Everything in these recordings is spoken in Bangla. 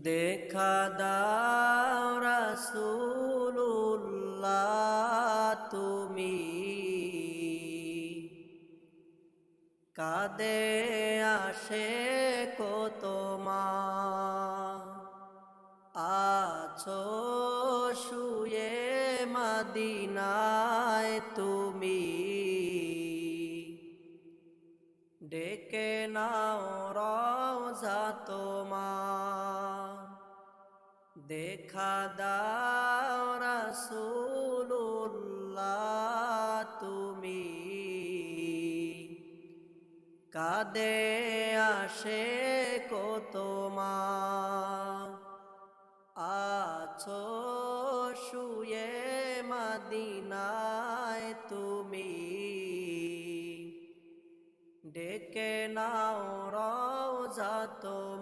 দেখা দাও রাসূলুল্লাহ তুমি। কাদে আসে কত মা আছো শুয়ে মাদিনায় তুমি। ডেকে নাও রওজা তোমার দেখা দাও রাসূলুল্লাহ তুমি। কাদে আসে কত মা আছো শুয়ে মাদিনায় তুমি। ডেকে নাও রওজা তোমার।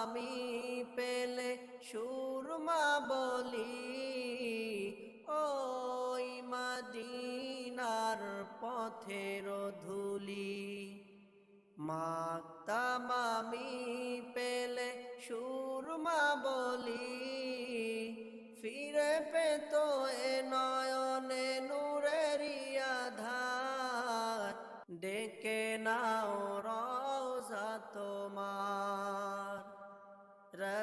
আমি পেলে সুরমা বলি, ওই মদিনার পথের ধুলি। মাতাম আমি পেলে সুরমা বলি, ফিরে পেত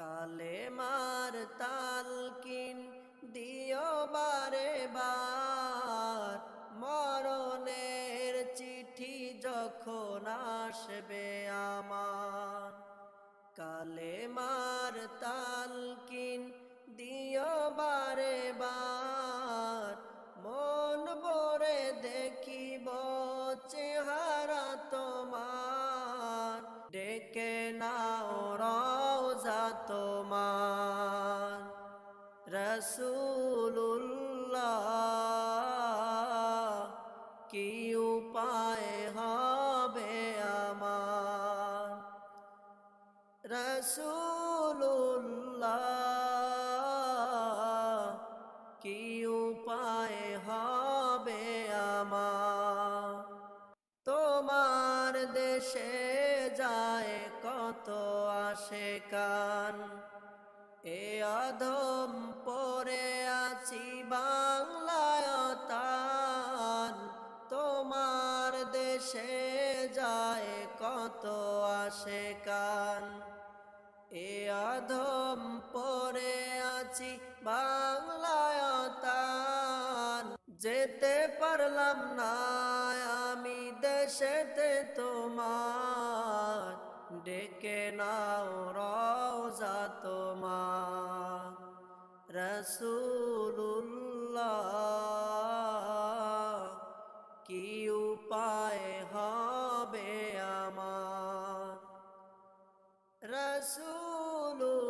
কালে মার তালকিন দিও বারে বার। মরণের চিঠি যখন আসবে আমার, কালে মার তালকিন দিও বারে বার। মন বরে দেখিব চেহারা তোমার, ডেকে নাও রসুল্লাহ কি উপায় হবে আমার? রসুল্লাহ কি উপায় হবে আমার? তোমার দেশে যায় কত আসে কান এ অধম পরে আছি বাংলায় তান তোমার দেশে যায় কত আসে কান এ অধম পরে আছি বাংলায় তান যেতে পারলাম না আমি দেশেতে তোমার। ডেকে নাও রওজা রসুল্লাহ কি উপায় হবে আমার? রসুল্লাহ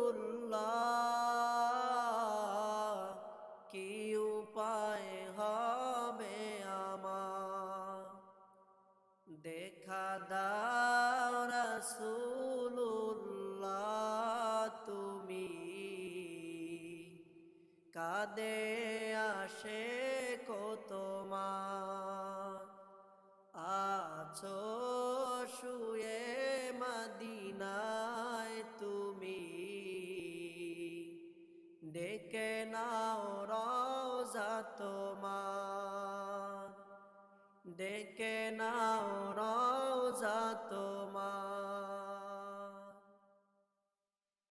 কি উপায় হবে আমার? দেখা দাও কাদে আসে কত মা আছো